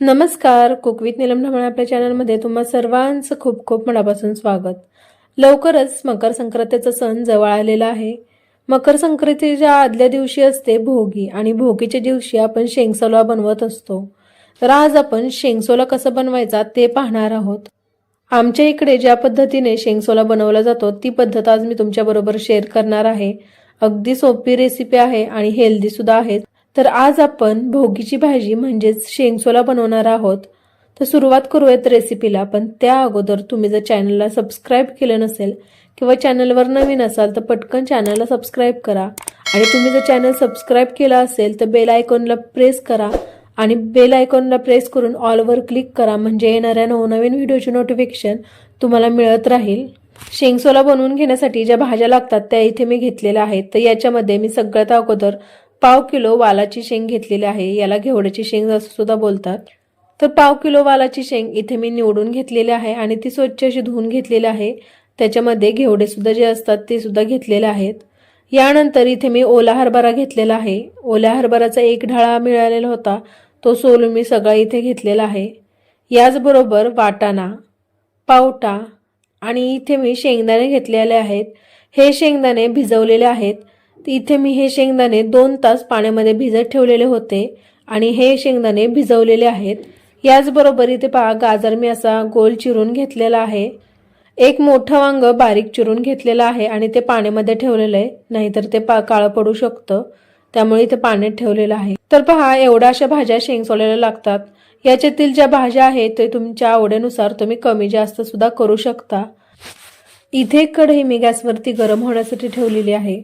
नमस्कार cook with Neelam आपल्या चॅनलमध्ये तुम्हा सर्वांचं खूप खूप मनापासून स्वागत. लवकरच मकर संक्रांतीचा सण जवळ आलेला आहे. मकर संक्रांतीच्या आदल्या दिवशी असते भोगी आणि भोगीच्या दिवशी आपण शेंगसोला बनवत असतो. तर आज आपण शेंगसोला कसं बनवायचा ते पाहणार आहोत. आमच्या इकडे ज्या पद्धतीने शेंगसोला बनवला जातो ती पद्धत आज मी तुमच्याबरोबर शेअर करणार आहे. अगदी सोपी रेसिपी आहे आणि हेल्दीसुद्धा आहेत आहे. तर आज आपण भोगीची भाजी म्हणजेच शेंगसोला बनवणार आहोत. तर सुरुवात करूयात रेसिपीला पण त्या अगोदर तुम्ही जर चॅनलला सबस्क्राईब केलं नसेल किंवा चॅनलवर नवीन असाल तर पटकन चॅनलला सबस्क्राईब करा. आणि तुम्ही जर चॅनल सबस्क्राईब केलं असेल तर बेल आयकॉनला प्रेस करा. आणि बेल आयकॉनला प्रेस करून ऑलवर क्लिक करा म्हणजे येणाऱ्या नवनवीन व्हिडिओचे नोटिफिकेशन तुम्हाला मिळत राहील. शेंगसोला बनवून घेण्यासाठी ज्या भाज्या लागतात त्या इथे मी घेतलेल्या आहेत. तर याच्यामध्ये मी सगळ्यात अगोदर पाव किलो वालाची शेंग घेतलेली आहे. याला घेवड्याची शेंग असं सुद्धा बोलतात. तर पाव किलो वालाची शेंग इथे मी निवडून घेतलेली आहे आणि ती स्वच्छ अशी धुवून घेतलेली आहे. त्याच्यामध्ये घेवडे सुद्धा जे असतात ते सुद्धा घेतलेले आहेत. यानंतर इथे मी ओला हरभरा घेतलेला आहे. ओल्या हरभराचा एक ढाळा मिळालेला होता. तो सोलून मी सगळा इथे घेतलेला आहे. याचबरोबर वाटाणा पावटा आणि इथे मी शेंगदाणे घेतलेले आहेत. हे शेंगदाणे भिजवलेले आहेत. तर इथे मी हे शेंगदाणे दोन तास पाण्यामध्ये भिजत ठेवलेले होते आणि हे शेंगदाणे भिजवलेले आहेत. याचबरोबर इथे पहा गाजर मी असा गोल चिरून घेतलेला आहे. एक मोठं वांग बारीक चिरून घेतलेलं आहे आणि ते पाण्यामध्ये ठेवलेलं आहे नाहीतर ते पा काळं पडू शकतं. त्यामुळे इथे पाण्यात ठेवलेलं आहे. तर पहा एवढ्या अशा भाज्या शेंगसोल्याला लागतात. याच्यातील ज्या भाज्या आहेत ते तुमच्या आवडीनुसार तुम्ही कमी जास्त सुद्धा करू शकता. इथे कढई मी गॅसवरती गरम होण्यासाठी ठेवलेली आहे.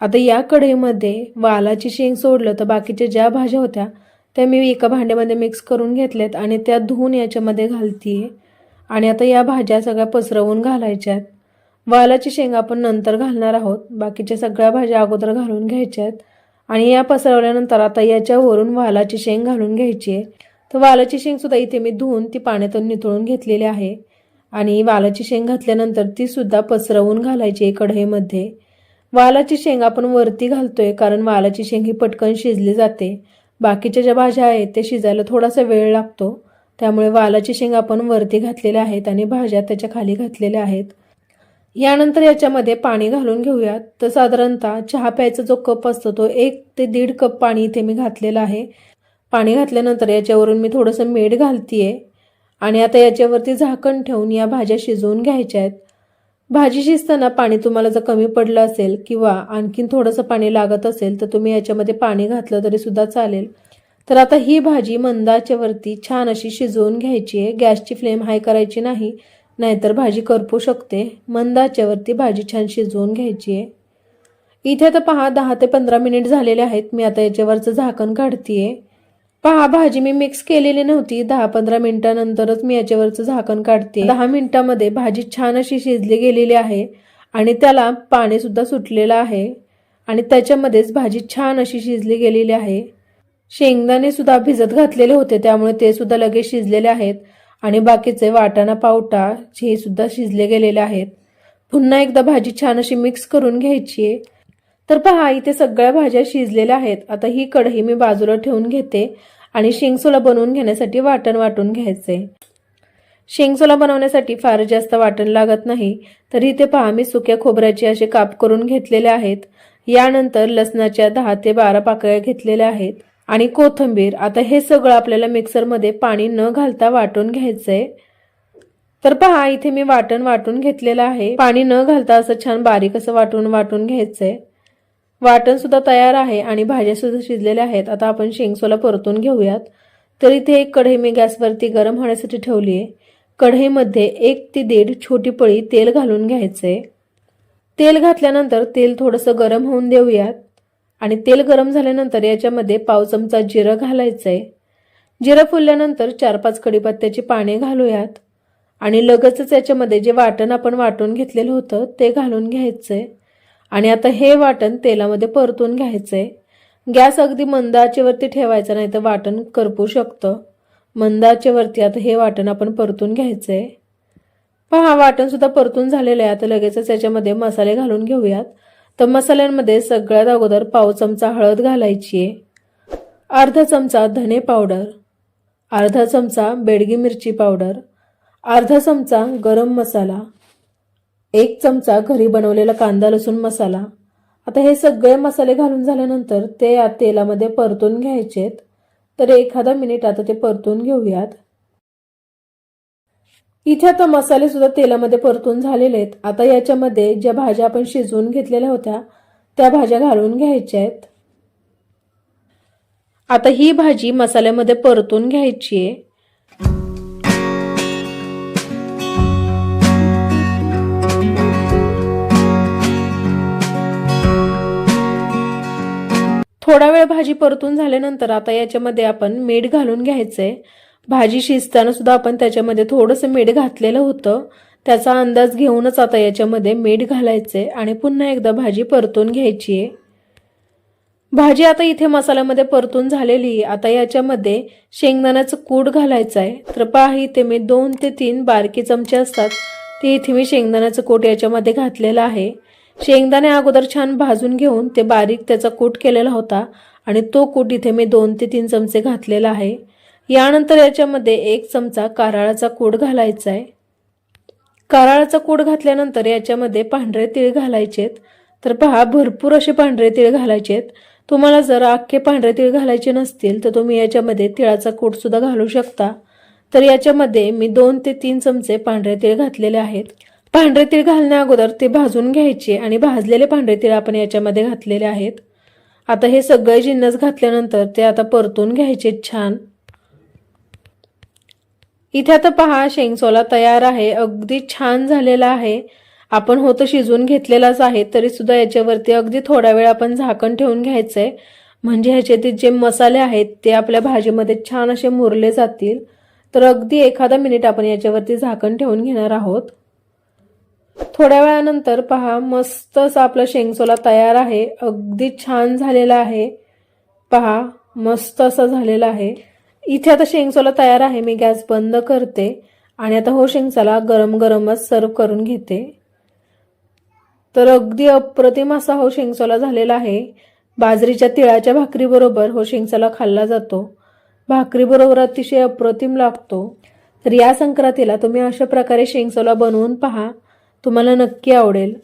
आता या कढईमध्ये वालाची शेंग सोडलं तर बाकीच्या ज्या भाज्या होत्या त्या मी एका भांड्यामध्ये मिक्स करून घेतल्यात आणि त्या धुवून याच्यामध्ये घालतीये. आणि आता या भाज्या सगळ्या पसरवून घालायच्यात. वालाची शेंग आपण नंतर घालणार आहोत. बाकीच्या सगळ्या भाज्या अगोदर घालून घ्यायच्यात. आणि या पसरवल्यानंतर आता याच्यावरून वालाची शेंग घालून घ्यायची आहे तर वालाची शेंगसुद्धा इथे मी धुवून ती पाण्यातून निथळून घेतलेली आहे. आणि वालाची शेंग घातल्यानंतर तीसुद्धा पसरवून घालायची आहे कढईमध्ये. वालाची शेंग आपण वरती घालतोय कारण वालाची शेंग ही पटकन शिजली जाते. बाकीच्या ज्या भाज्या आहेत ते शिजायला थोडासा वेळ लागतो. त्यामुळे वालाची शेंग आपण वरती घातलेल्या आहेत आणि भाज्या त्याच्याखाली घातलेल्या आहेत. यानंतर याच्यामध्ये पाणी घालून घेऊयात. तर साधारणतः चहा प्यायचा जो कप असतो तो एक ते दीड कप पाणी इथे मी घातलेलं आहे. पाणी घातल्यानंतर याच्यावरून मी थोडंसं मीठ घालतीये. आणि आता याच्यावरती झाकण ठेवून या भाज्या शिजवून घ्यायच्या आहेत. भाजी शिजताना पाणी तुम्हाला जर कमी पडलं असेल किंवा आणखीन थोडंसं पाणी लागत असेल तर तुम्ही याच्यामध्ये पाणी घातलं तरी सुद्धा चालेल. तर आता ही भाजी मंदाच्यावरती छान अशी शिजवून घ्यायची आहे. गॅसची फ्लेम हाय करायची नाही नाहीतर भाजी करपू शकते. मंदाच्यावरती भाजी छान शिजवून घ्यायची आहे. इथे आता पहा दहा ते पंधरा मिनिट झालेले आहेत. मी आता याच्यावरचं झाकण काढतीये. पहा भाजी मी मिक्स केलेली नव्हती. दहा पंधरा मिनिटानंतरच मी याच्यावरचं झाकण काढते. दहा मिनिटामध्ये भाजी छान अशी शिजली गेलेली आहे आणि त्याला पाणी सुद्धा सुटलेलं आहे आणि त्याच्यामध्येच भाजी छान अशी शिजली गेलेली आहे. शेंगदाणे सुद्धा भिजत घातलेले होते त्यामुळे ते सुद्धा लगेच शिजलेले आहेत आणि बाकीचे वाटाणा पावटा हे सुद्धा शिजले गेलेले आहेत. पुन्हा एकदा भाजी छान अशी मिक्स करून घ्यायची आहे. तर पहा इथे सगळ्या भाज्या शिजलेल्या आहेत. आता ही कढई मी बाजूला ठेवून घेते आणि शेंगसोला बनवून घेण्यासाठी वाटण वाटून घ्यायचे. शेंगसोला बनवण्यासाठी फार जास्त वाटण लागत नाही. तर इथे पहा मी सुक्या खोबऱ्याचे असे काप करून घेतलेले आहेत. यानंतर लसणाच्या दहा ते बारा पाकळ्या घेतलेल्या आहेत. आणि कोथंबीर आता हे सगळं आपल्याला मिक्सरमध्ये पाणी न घालता वाटून घ्यायचंय. तर पहा इथे मी वाटण वाटून घेतलेलं आहे. पाणी न घालता असं छान बारीक असं वाटून वाटून घ्यायचंय. वाटण सुद्धा तयार आहे आणि भाज्या सुद्धा शिजलेल्या आहेत. आता आपण शेंगसोला परतून घेऊयात. तर इथे एक कढई मी गॅसवरती गरम होण्यासाठी ठेवली आहे कढईमध्ये एक ते दीड छोटी पळी तेल घालून घ्यायचंय तेल घातल्यानंतर तेल थोडंसं गरम होऊन देऊयात. आणि तेल गरम झाल्यानंतर याच्यामध्ये पाव चमचा जिरं घालायचंय. जिरं फुलल्यानंतर चार पाच कडीपत्त्याची पाने घालूयात. आणि लगेचच याच्यामध्ये जे वाटण आपण वाटून घेतलेलं होतं ते घालून घ्यायचंय. आणि आता हे वाटण तेलामध्ये परतून घ्यायचंय. गॅस अगदी मंद आचेवरती ठेवायचा नाही तर वाटण करपू शकतं. मंद आचेवरती आता हे वाटण आपण परतून घ्यायचंय. पहा वाटणसुद्धा परतून झालेलं आहे. आता लगेचच याच्यामध्ये मसाले घालून घेऊयात. तर मसाल्यांमध्ये सगळ्यात अगोदर पाव चमचा हळद घालायची आहे अर्धा चमचा धने पावडर. अर्धा चमचा बेडगी मिरची पावडर. अर्धा चमचा गरम मसाला. एक चमचा घरी बनवलेला कांदा लसूण मसाला. आता हे सगळे मसाले घालून झाल्यानंतर ते या तेलामध्ये परतून घ्यायचेत. तर एखादा मिनिट आता ते परतून घेऊयात. इथे आता मसाले सुद्धा तेलामध्ये परतून झालेले आहेत आता याच्यामध्ये ज्या भाज्या आपण शिजवून घेतलेल्या होत्या त्या भाज्या घालून घ्यायच्या आहेत आता ही भाजी मसाल्यामध्ये परतून घ्यायची आहे. थोडा वेळ भाजी परतून झाल्यानंतर आता याच्यामध्ये आपण मीठ घालून घ्यायचंय. भाजी शिजताना सुद्धा आपण त्याच्यामध्ये थोडंसं मीठ घातलेलं होतं. त्याचा अंदाज घेऊनच आता याच्यामध्ये मीठ घालायचंय आणि पुन्हा एकदा भाजी परतून घ्यायची आहे भाजी आता इथे मसाल्यामध्ये परतून झालेली. आता याच्यामध्ये शेंगदाण्याचं कूड घालायचं आहे तर पहा इथे मी दोन ते तीन बारकी चमचे असतात. ते इथे मी शेंगदाण्याचं कूट याच्यामध्ये घातलेलं आहे. शेंगदाणे अगोदर छान भाजून घेऊन ते बारीक त्याचा कूट केलेला होता आणि तो कूट इथे मी दोन ते तीन चमचे घातलेला आहे. यानंतर याच्यामध्ये एक चमचा कारळाचा कूट घालायचा आहे. कारळाचा कूट घातल्यानंतर याच्यामध्ये पांढरे तीळ घालायचेत. तर पहा भरपूर असे पांढरे तीळ घालायचेत. तुम्हाला जर अख्खे पांढरे तीळ घालायचे नसतील तर तुम्ही याच्यामध्ये तिळाचा कूटसुद्धा घालू शकता. तर याच्यामध्ये मी दोन ते तीन चमचे पांढरे तीळ घातलेले आहेत. पांढरे तीळ घालण्या अगोदर ते भाजून घ्यायचे आणि भाजलेले पांढरे तीळ आपण याच्यामध्ये घातलेले आहेत. आता हे सगळे जिन्नस घातल्यानंतर ते आता परतून घ्यायचे छान. इथे आता पहा शेंगसोला तयार आहे अगदी छान झालेला आहे. आपण होतं शिजवून घेतलेलाच आहे तरी सुद्धा याच्यावरती अगदी थोडा वेळ आपण झाकण ठेवून घ्यायचं आहे म्हणजे ह्याच्यातील जे मसाले आहेत ते आपल्या भाजीमध्ये छान असे मुरले जातील. तर अगदी एखादा मिनिट आपण याच्यावरती झाकण ठेवून घेणार आहोत. थोड्या वेळानंतर पहा मस्त असा आपला शेंगसोला तयार आहे. अगदी छान झालेला आहे. पहा मस्त असा झालेला आहे. इथे आता शेंगसोला तयार आहे मी गॅस बंद करते आणि आता हो शेंगसाला गरम गरमच सर्व करून घेते. तर अगदी अप्रतिम असा हो शेंगसोला झालेला आहे. बाजरीच्या तिळाच्या भाकरीबरोबर हो शेंगसाला खाल्ला जातो. भाकरीबरोबर अतिशय अप्रतिम लागतो. तर या संक्रांतीला तुम्ही अशा प्रकारे शेंगसोला बनवून पहा. तुम्हाला नक्की आवडेल.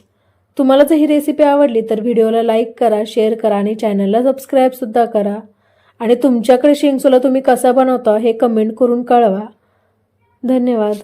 तुम्हाला जर ही रेसिपी आवडली तर व्हिडिओला लाईक करा शेअर करा आणि चॅनलला सबस्क्राईबसुद्धा करा. आणि तुमच्याकडे शेंगसोला तुम्ही कसा बनवता हे कमेंट करून कळवा. धन्यवाद.